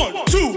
One, two,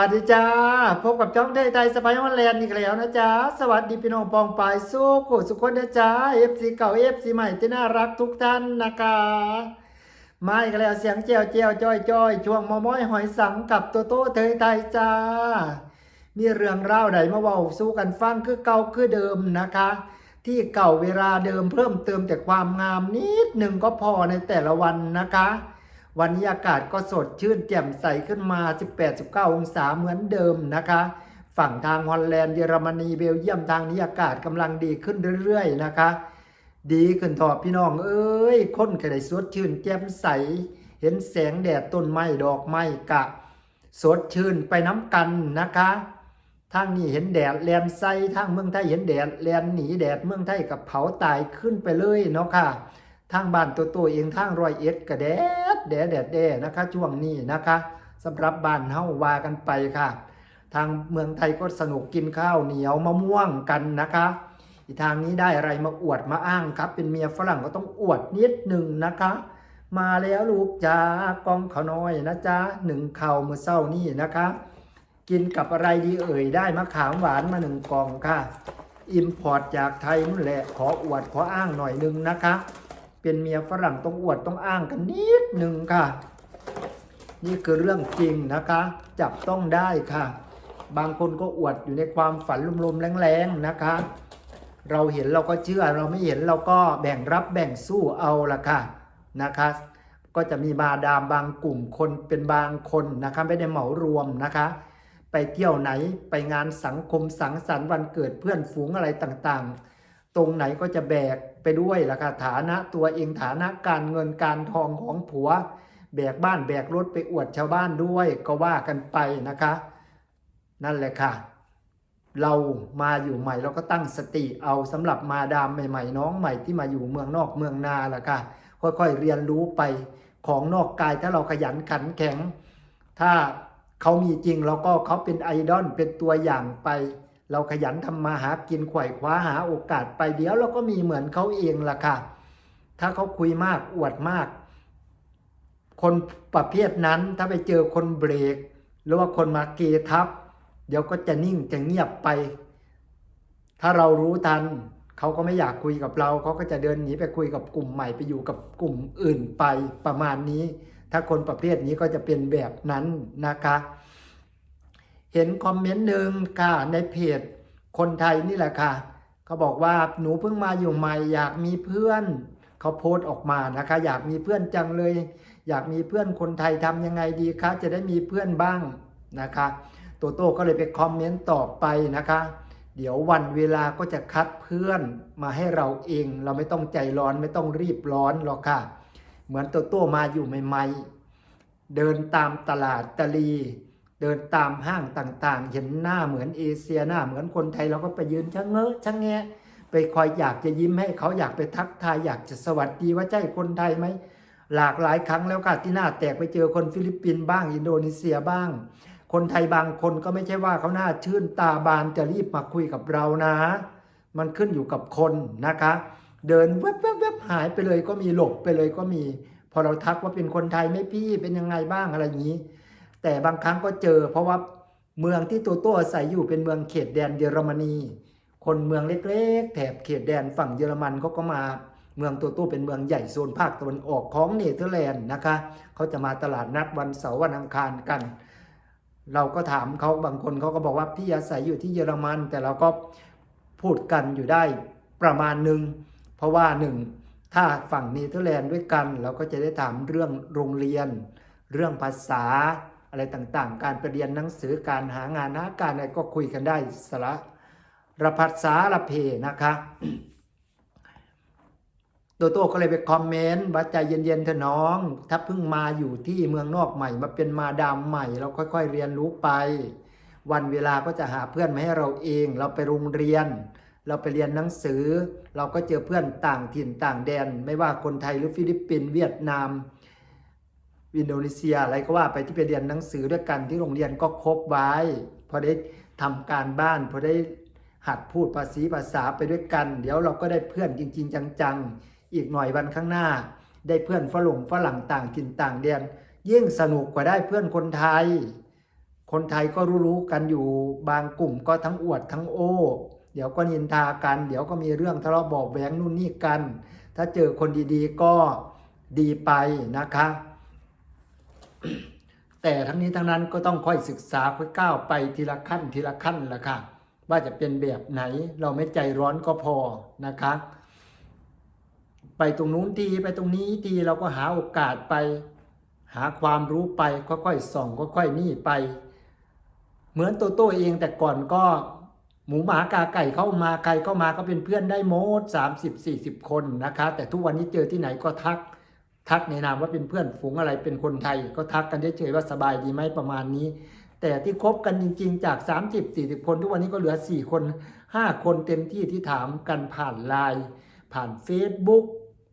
วัสดีจ้า พบกับจ้องไทยไทยสไปฮอนแลนด์อีกแล้วนะจ๊ะ สวัสดีพี่น้องปองปายสู้โขสุขคนนะจ๊ะเอฟซีเก่าเอฟซีใหม่ที่น่ารักทุกท่านนะคะ มาอีกแล้วเสียงเจียวเจียวจ้อยจ้อยช่วงมอม้อยหอยสังกับโตโต้เทยไทยจ้า มีเรื่องเล่าใดมาเว้าสู้กันฟังคือเก่าคือเดิมนะคะ ที่เก่าเวลาเดิมเพิ่มเติมแต่ความงามนิดหนึ่งก็พอในแต่ละวันนะคะ วันนี้อากาศก็สดชื่นแจ่มใสขึ้นมา 18-19 องศาเหมือนเดิมนะคะ ฝั่งทางฮอลแลนด์เยอรมนีเบลเยียมทางนี้อากาศกำลังดีขึ้นเรื่อยๆนะคะ ดีขึ้นทอพี่น้อง เอ้ยคนก็ได้สดชื่นแจ่มใส เห็นแสงแดดต้นไม้ดอกไม้กะ สดชื่นไปน้ำกันนะคะทางนี้เห็นแดดแลนไซทางเมืองไทยเห็นแดดแลนหนีแดดเมืองไทยกับเผาตายขึ้นไปเลยเนาะค่ะทางบ้านตัวตัวเองทางรอยเอ็ดกระแดด แดดแดดแดดนะคะช่วงนี้นะคะสำหรับบ้านเฮาวากันไปค่ะ ทางเมืองไทยก็สนุกกินข้าวเหนียวมะม่วงกันนะคะ อีทางนี้ได้อะไรมาอวดมาอ้างครับ เป็นเมียฝรั่งก็ต้องอวดนิดหนึ่งนะคะ มาแล้วลูกจ้ากองเขาน้อยนะจ๊ะหนึ่งเข่าวมือเศร้านี่นะคะ กินกับอะไรดีเอ่ยได้มะขามหวานมาหนึ่งกล่องค่ะอิมพอร์ตจากไทยนู่นแหละขออวดขออ้างหน่อยหนึงนะคะ เป็นเมียฝรั่งต้องอวดต้องอ้างกันนิดหนึ่งค่ะ นี่คือเรื่องจริงนะคะ จับต้องได้ค่ะ บางคนก็อวดอยู่ในความฝันลมๆแรงๆนะคะ เราเห็นเราก็เชื่อเราไม่เห็นเราก็แบ่งรับแบ่งสู้เอาละค่ะนะคะ ก็จะมีมาดามบางกลุ่มคนเป็นบางคนนะคะไม่ได้เหมารวมนะคะ ไปเที่ยวไหนไปงานสังคมสังสรรค์วันเกิดเพื่อนฝูงอะไรต่างๆ ตรงไหนก็จะแบกไปด้วยล่ะค่ะฐานะตัวเองฐานะการเงินการทองของผัว แบกบ้านแบกรถไปอวดชาวบ้านด้วยก็ว่ากันไปนะคะ นั่นแหละค่ะ เรามาอยู่ใหม่เราก็ตั้งสติเอาสำหรับมาดามใหม่ๆน้องใหม่ที่มาอยู่เมืองนอกเมืองนาล่ะค่ะ ค่อยๆเรียนรู้ไปของนอกกายถ้าเราขยันขันแข็ง ถ้าเขามีจริงเราก็เขาเป็นไอดอลเป็นตัวอย่างไป เราขยันทำมาหากินไขว่คว้าหาโอกาสไปเดี๋ยวเราก็มีเหมือนเขาเองล่ะค่ะ ถ้าเขาคุยมากอวดมาก คนประเภทนั้นถ้าไปเจอคนเบรก หรือว่าคนมาเกทับ เดี๋ยวก็จะนิ่งจะเงียบไป ถ้าเรารู้ทันเขาก็ไม่อยากคุยกับเรา เขาก็จะเดินหนีไปคุยกับกลุ่มใหม่ไปอยู่กับกลุ่มอื่นไปประมาณนี้ ถ้าคนประเภทนี้ก็จะเป็นแบบนั้นนะคะ เห็นคอมเมนต์หนึ่งค่ะในเพจคนไทยนี่แหละค่ะเขาบอกว่าหนูเพิ่งมาอยู่ใหม่อยากมีเพื่อนเขาโพสต์ออกมานะคะ อยากมีเพื่อนจังเลย อยากมีเพื่อนคนไทยทำยังไงดีคะจะได้มีเพื่อนบ้างนะคะโตโต้ก็เลยไปคอมเมนต์ตอบไปนะคะ เดี๋ยววันเวลาก็จะคัดเพื่อนมาให้เราเอง เราไม่ต้องใจร้อนไม่ต้องรีบร้อนหรอกค่ะ เหมือนโตโต้มาอยู่ใหม่ๆ เดินตามตลาดตะลี เดินตามห้างต่างๆ เห็นหน้าเหมือนเอเชียหน้าเหมือนคนไทยเราก็ไปยืนชะเง้อชะแงะไปคอยอยากจะยิ้มให้เขาอยากไปทักทายอยากจะสวัสดีว่าใช่คนไทยไหมหลากหลายครั้งแล้วค่ะที่หน้าแตกไปเจอคนฟิลิปปินส์บ้างอินโดนีเซียบ้าง คนไทยบางคนก็ไม่ใช่ว่าเขาหน้าชื่นตาบานจะรีบมาคุยกับเรานะ มันขึ้นอยู่กับคนนะคะ เดินแวบแวบแวบหายไปเลยก็มีหลบไปเลยก็มี พอเราทักว่าเป็นคนไทยไหม่พี่เป็นยังไงบ้างอะไรอย่างนี้ แต่บางครั้งก็เจอ เพราะว่าเมืองที่ตัวตัวอาศัยอยู่เป็นเมืองเขตแดนเยอรมนี คนเมืองเล็ก ๆ แถบเขตแดนฝั่งเยอรมันเขาก็มาเมืองตัวตู้เป็นเมืองใหญ่โซนภาคตะวันออกของเนเธอร์แลนด์นะคะเขาจะมาตลาดนัดวันเสาร์วันอังคารกัน เราก็ถามเขาบางคนเขาก็บอกว่าพี่อาศัยอยู่ที่เยอรมัน แต่เราก็พูดกันอยู่ได้ประมาณหนึ่งเพราะว่าหนึ่งถ้าฝั่งเนเธอร์แลนด์ด้วยกัน เราก็จะได้ถามเรื่องโรงเรียน เรื่องภาษา อะไรต่างๆ การไปเรียนหนังสือการหางานหาการอะไรก็คุยกันได้สาระระพัดสารเพนะคะโตโต้ก็เลยไปคอมเมนต์ว่าใจเย็นๆเถอะน้อง ถ้าเพิ่งมาอยู่ที่เมืองนอกใหม่มาเป็นมาดามใหม่ เราค่อยๆเรียนรู้ไป วันเวลาก็จะหาเพื่อนมาให้เราเอง เราไปโรงเรียน เราไปเรียนหนังสือ เราก็เจอเพื่อนต่างถิ่นต่างแดน ไม่ว่าคนไทยหรือฟิลิปปินส์เวียดนาม อินโดนีเซียอะไรก็ว่าไปที่ไปเรียนหนังสือด้วยกันที่โรงเรียนก็ครบไว้พอได้ทำการบ้านพอได้หัดพูดภาษีภาษาไปด้วยกัน เดี๋ยวเราก็ได้เพื่อนจริง ๆ จังๆ อีกหน่อยวันข้างหน้า ได้เพื่อนฝรั่งฝรั่งต่างถิ่นต่างแดนยิ่งสนุกกว่าได้เพื่อนคนไทย คนไทยก็รู้ๆกันอยู่บางกลุ่มก็ทั้งอวดทั้งโอ้ เดี๋ยวก็นินทากัน เดี๋ยวก็มีเรื่องทะเลาะเบอกแหวงนู่นนี่กัน ถ้าเจอคนดีๆก็ดีไปนะคะ แต่ทั้งนี้ทั้งนั้นก็ต้องค่อยศึกษาค่อยก้าวไปทีละขั้นทีละขั้นละค่ะ ว่าจะเป็นแบบไหนเราไม่ใจร้อนก็พอนะคะ ไปตรงนู้นทีไปตรงนี้ทีเราก็หาโอกาสไป หาความรู้ไปค่อยๆส่องค่อยๆนี่ไป เหมือนตัวโต้เองแต่ก่อนก็หมูหมากาไก่เข้ามาใครเข้ามาก็เป็นเพื่อนได้หมด30 40คนนะคะ แต่ทุกวันนี้เจอที่ไหนก็ทัก ทักในนามว่าเป็นเพื่อนฝูงอะไรเป็นคนไทย ก็ทักกันเฉยๆว่าสบายดีไหมประมาณนี้ แต่ที่คบกันจริง ๆ จาก 30 40 คน ทุกวันนี้ก็เหลือ 4 คน 5 คนเต็มที่ที่ถามกันผ่านไลน์ผ่าน Facebook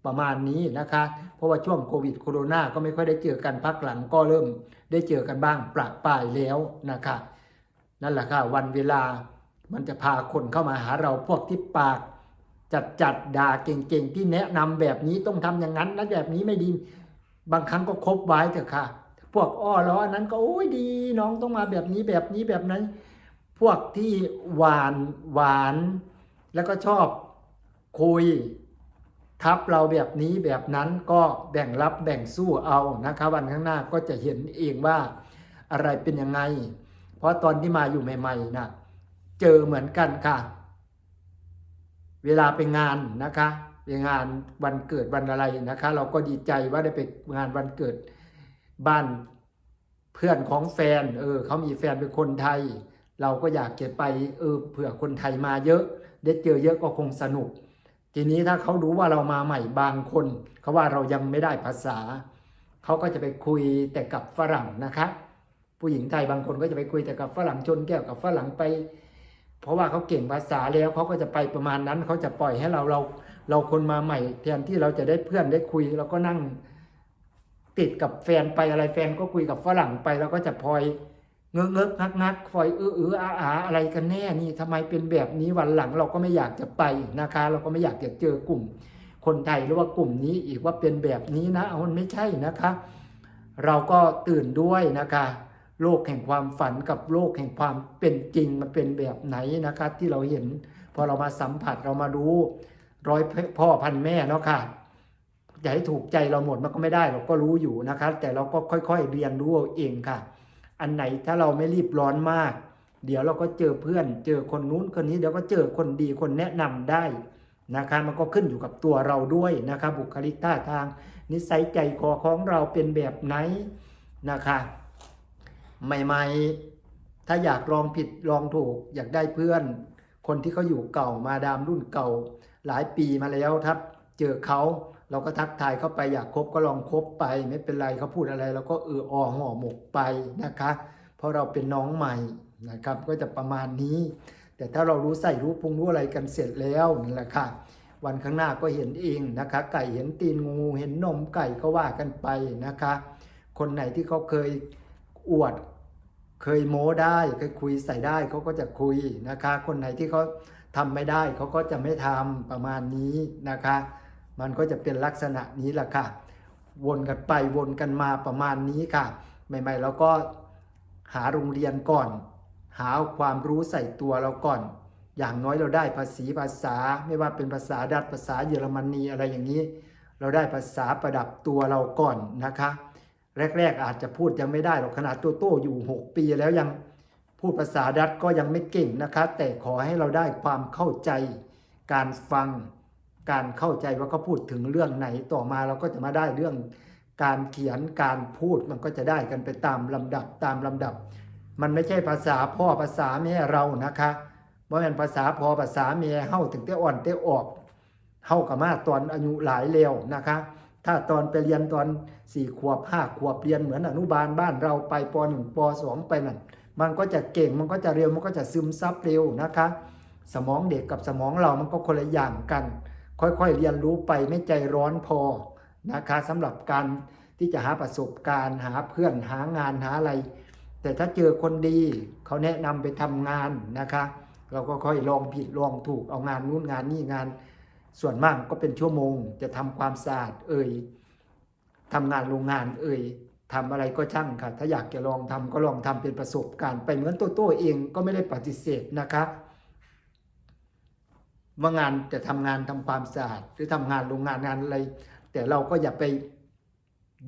ประมาณนี้นะคะ เพราะว่าช่วงโควิดโคโรนาก็ไม่ค่อยได้เจอกันพักหลังก็เริ่ม ได้เจอกันบ้างประปรายแล้วนะคะนั่นแหละค่ะวันเวลามันจะพาคนเข้ามาหาเราพวกที่ปาก จัดจัดด่าเก่งๆ ที่แนะนำแบบนี้ต้องทำอย่างนั้นนะแบบนี้ไม่ดี บางครั้งก็คบไว้เถอะค่ะ พวกอ้อล้อนนั้นก็โอ้ยดี น้องต้องมาแบบนี้แบบนี้แบบนั้น พวกที่หวานหวาน แล้วก็ชอบคุย ทับเราแบบนี้แบบนั้นก็แบ่งรับแบ่งสู้เอานะคะวันข้างหน้าก็จะเห็นเองว่าอะไรเป็นยังไง เพราะตอนที่มาอยู่ใหม่ๆนะเจอเหมือนกันค่ะ เวลาไปงานนะคะไปงานวันเกิดวันอะไรนะคะ เราก็ดีใจว่าได้ไปงานวันเกิดบ้านเพื่อนของแฟน เออเขามีแฟนเป็นคนไทย เราก็อยากเก็บไปเออเผื่อคนไทยมาเยอะ ได้เจอเยอะก็คงสนุก ทีนี้ถ้าเขารู้ว่าเรามาใหม่บางคนเขาว่าเรายังไม่ได้ภาษาเขาก็จะไปคุยแต่กับฝรั่งนะคะ ผู้หญิงไทยบางคนก็จะไปคุยแต่กับฝรั่งชนแก้วกับฝรั่งไป เพราะว่าเขาเก่งภาษาแล้วเขาก็จะไปประมาณนั้นเขาจะปล่อยให้เราเรา เราคนมาใหม่แทนที่เราจะได้เพื่อนได้คุยเราก็นั่งติดกับแฟนไปอะไรแฟนก็คุยกับฝรั่งไปเราก็จะพลอยเงื้อเงื้องักงักฟอยเออเอออาอาอะไรกันแน่นี่ทำไมเป็นแบบนี้วันหลังเราก็ไม่อยากจะไปนะคะ เราก็ไม่อยากจะเจอกลุ่ม คนไทยหรือว่ากลุ่มนี้อีกว่าเป็นแบบนี้นะเอามันไม่ใช่นะคะ เราก็ตื่นด้วยนะคะ โลกแห่งความฝันกับโลกแห่งความเป็นจริงมันเป็นแบบไหนนะคะที่เราเห็นพอเรามาสัมผัสเรามารู้ร้อยพ่อพันแม่เนาะค่ะจะให้ถูกใจเราหมดมันก็ไม่ได้เราก็รู้อยู่นะคะแต่เราก็ค่อยๆเรียนรู้เอาเองค่ะ อันไหนถ้าเราไม่รีบร้อนมาก เดี๋ยวเราก็เจอเพื่อน เจอคนนู้นคนนี้เดี๋ยวก็เจอคนดีคนแนะนำได้นะคะมันก็ขึ้นอยู่กับตัวเราด้วยนะคะบุคลิกท่าทาง นิสัยใจคอของเราเป็นแบบไหนนะคะ ใหม่ ๆ ถ้าอยากลองผิดลองถูก อยากได้เพื่อน คนที่เขาอยู่เก่ามาดามรุ่นเก่า หลายปีมาแล้วถ้าเจอเขาเราก็ทักทายเข้าไปอยากคบก็ลองคบไป ไม่เป็นไรเขาพูดอะไรเราก็เอออห่อหมกไปนะคะ เพราะเราเป็นน้องใหม่นะครับก็จะประมาณนี้ แต่ถ้าเรารู้ใส่รู้ปรุงรู้อะไรกันเสร็จแล้วนั่แหละค่ะวันข้างหน้าก็เห็นเองนะคะ ไก่เห็นตีนงูเห็นนมไก่ก็ว่ากันไปนะคะ คนไหนที่เขาเคย อวดเคยโม้ได้เคยคุยใส่ได้เขาก็จะคุยนะคะ คนไหนที่เขาทำไม่ได้เขาก็จะไม่ทำประมาณนี้นะคะ มันก็จะเป็นลักษณะนี้แหละค่ะ วนกันไปวนกันมาประมาณนี้ค่ะ ใหม่ๆเราก็หาโรงเรียนก่อน หาความรู้ใส่ตัวเราก่อน อย่างน้อยเราได้ภาษีภาษาไม่ว่าเป็นภาษาดัตช์ภาษาเยอรมนีอะไรอย่างนี้ เราได้ภาษาประดับตัวเราก่อนนะคะ แรก ๆ อาจจะพูดยังไม่ได้หรอกขนาดตัวโต้อยู่ 6 ปีแล้วยังพูดภาษาดัตก็ยังไม่เก่งนะคะ แต่ขอให้เราได้ความเข้าใจ การฟัง การเข้าใจว่าเขาพูดถึงเรื่องไหนต่อมาเราก็จะมาได้เรื่องการเขียนการพูดมันก็จะได้กันไปตามลำดับตามลำดับ มันไม่ใช่ภาษาพ่อภาษาแม่เรานะคะเพราะเป็นภาษาพ่อภาษาแม่เฮาถึงได้อ่อนได้ออกเฮากับมาตอนอายุหลายเร็วนะคะ ถ้าตอนไปเรียนตอนสี่ขวบห้าขวบเรียนเหมือนอนุบาลบ้านเราไปปหนึ่งปสองไปนั่นมันก็จะเก่งมันก็จะเร็วมันก็จะซึมซับเร็วนะคะ สมองเด็กกับสมองเรามันก็คนละอย่างกัน ค่อยๆเรียนรู้ไปไม่ใจร้อนพอนะคะสำหรับการที่จะหาประสบการณ์หาเพื่อนหางานหาอะไร แต่ถ้าเจอคนดีเขาแนะนำไปทำงานนะคะ เราก็ค่อยลองผิดลองถูกเอางานนู้นงานนี่งาน ส่วนมากก็เป็นชั่วโมง จะทำความสะอาดเอ่ยทำงานโรงงานเอ่ยทำอะไรก็ช่างค่ะ ถ้าอยากจะลองทำก็ลองทำเป็นประสบการณ์ไปเหมือนโตโต้เองก็ไม่ได้ปฏิเสธนะคะว่างานจะทำงานทำความสะอาดหรือทำงานโรงงานงานอะไร แต่เราก็อย่าไป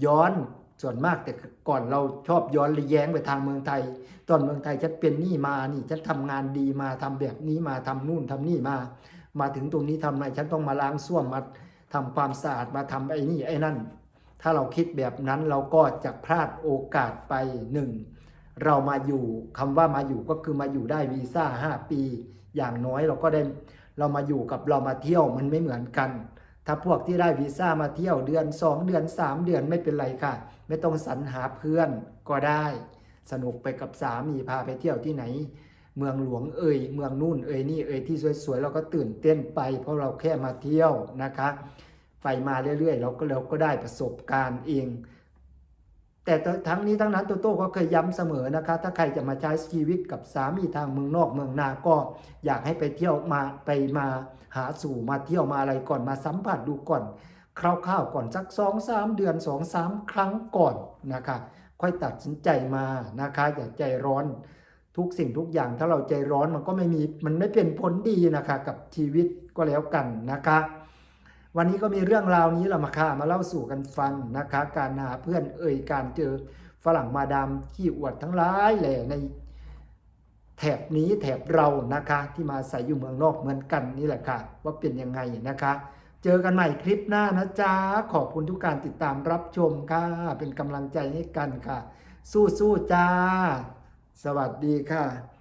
ย้อนส่วนมากแต่ก่อนเราชอบย้อนหรือแย้งไปทางเมืองไทย ตอนเมืองไทยฉันเป็นนี่มานี่ฉันทำงานดีมาทำแบบนี้มาทำนู่นทำนี่มา มาถึงตรงนี้ทำไมฉันต้องมาล้างส้วมมาทำความสะอาดมาทำไอ้นี่ไอ้นั่น ถ้าเราคิดแบบนั้นเราก็จะพลาดโอกาสไปหนึ่งเรามาอยู่คำว่ามาอยู่ก็คือมาอยู่ได้วีซ่าห้าปี อย่างน้อยเราก็ได้เรามาอยู่กับเรามาเที่ยวมันไม่เหมือนกัน ถ้าพวกที่ได้วีซ่ามาเที่ยวเดือน 2 เดือน 3 เดือนไม่เป็นไรค่ะ ไม่ต้องสรรหาเพื่อนก็ได้ สนุกไปกับสามีพาไปเที่ยวที่ไหน เมืองหลวงเอ่ยเมืองนู่นเอ่ยนี่เอ่ยที่สวยๆเราก็ตื่นเต้นไป เพราะเราแค่มาเที่ยวนะคะ ไปมาเรื่อยๆ เราก็เราก็ได้ประสบการณ์เอง แต่ทั้งนี้ทั้งนั้นโตโต้ก็เคยย้ำเสมอนะคะ ถ้าใครจะมาใช้ชีวิตกับสามีทางเมืองนอกเมืองนาก็อยากให้ไปเที่ยวมาไปมาหาสู่มาเที่ยวมาอะไรก่อนมาสัมผัสดูก่อนคร่าวๆก่อนสักสองสามเดือนสองสามครั้งก่อนนะคะค่อยตัดสินใจมานะคะอย่าใจร้อน ทุกสิ่งทุกอย่างถ้าเราใจร้อนมันก็ไม่มีมันไม่เป็นผลดีนะคะ กับชีวิตก็แล้วกันนะคะ วันนี้ก็มีเรื่องราวนี้เรามาค่ะมาเล่าสู่กันฟังนะคะ การหาเพื่อนเอ่ยการเจอฝรั่งมาดามขี้อวดทั้งหลายแหล่ในแถบนี้แถบเรานะคะ ที่มาใส่อยู่เมืองนอกเหมือนกันนี่แหละค่ะ ว่าเป็นยังไงนะคะ เจอกันใหม่คลิปหน้านะจ๊ะขอบคุณทุกการติดตามรับชมค่ะ เป็นกำลังใจให้กันค่ะ สู้ๆจ้า สวัสดีค่ะ